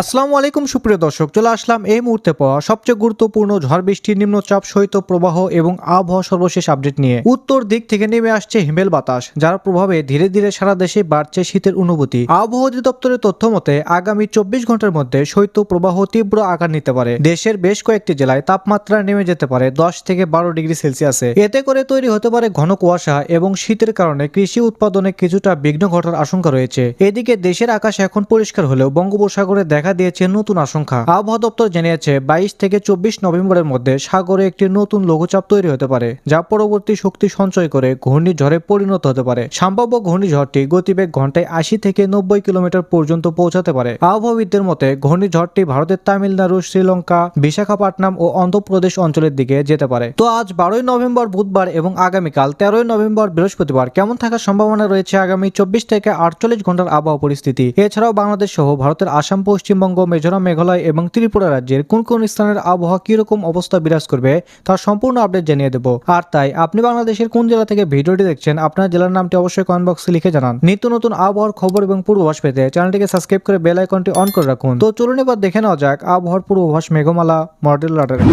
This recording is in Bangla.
আসসালামু আলাইকুম, সুপ্রিয় দর্শক, চলে আসলাম এই মুহূর্তে পাওয়া সবচেয়ে গুরুত্বপূর্ণ ঝড় বৃষ্টি নিম্নচাপ সহিত প্রবাহ এবং আবহাওয়া সর্বশেষ আপডেট নিয়ে। উত্তর দিক থেকে নেমে আসছে হিমেল বাতাস, যার প্রভাবে ধীরে ধীরে সারা দেশে বাড়ছে শীতের অনুভূতি। আবহাওয়া অধিদপ্তরের তথ্য মতে, আগামী চব্বিশ ঘণ্টার মধ্যে শৈত্য প্রবাহ তীব্র আকার নিতে পারে। দেশের বেশ কয়েকটি জেলায় তাপমাত্রা নেমে যেতে পারে দশ থেকে বারো ডিগ্রি সেলসিয়াসে। এতে করে তৈরি হতে পারে ঘন কুয়াশা এবং শীতের কারণে কৃষি উৎপাদনে কিছুটা বিঘ্ন ঘটার আশঙ্কা রয়েছে। এদিকে দেশের আকাশ এখন পরিষ্কার হলেও বঙ্গোপসাগরে দেখা দিয়েছে নতুন আশঙ্কা। আবহাওয়া দপ্তর জানিয়েছে, বাইশ থেকে চব্বিশ নভেম্বরের মধ্যে সাগরে একটি নতুন লঘুচাপ তৈরি হতে পারে, যা পরবর্তী শক্তি সঞ্চয় করে ঘূর্ণিঝড়ে পরিণত হতে পারে। সম্ভাব্য ঘূর্ণিঝড়টি গতিবেগ ঘন্টায় আশি থেকে নব্বই কিলোমিটার পর্যন্ত পৌঁছাতে পারে। আবহাওয়াবিদদের মতে, ঘূর্ণিঝড়টি ভারতের তামিলনাড়ু, শ্রীলঙ্কা, বিশাখাপট্টনম ও অন্ধ্রপ্রদেশ অঞ্চলের দিকে যেতে পারে। তো আজ বারোই নভেম্বর বুধবার এবং আগামীকাল তেরোই নভেম্বর বৃহস্পতিবার কেমন থাকার সম্ভাবনা রয়েছে আগামী চব্বিশ থেকে আটচল্লিশ ঘণ্টার আবহাওয়া পরিস্থিতি? এছাড়াও বাংলাদেশ সহ ভারতের আসাম পশ্চিমবঙ্গ, মিজোরাম, মেঘালয় এবং ত্রিপুরা রাজ্যের কোন কোন স্থানের আবহাওয়া কীরকম অবস্থা বিরাজ করবে তার সম্পূর্ণ আপডেট জানিয়ে দেব। আর তাই আপনি বাংলাদেশের কোন জেলা থেকে ভিডিওটি দেখছেন আপনার জেলার নামটি অবশ্যই কমেন্ট বক্সে লিখে জানান। নিত্য নতুন আবহাওয়ার খবর এবং পূর্বাভাস পেতে চ্যানেলটিকে সাবস্ক্রাইব করে বেল আইকনটি অন করে রাখুন। তো চলুন এবার দেখে নেওয়া যাক আবহাওয়ার পূর্বাভাস, মেঘমালা, মডেল, রাডারে।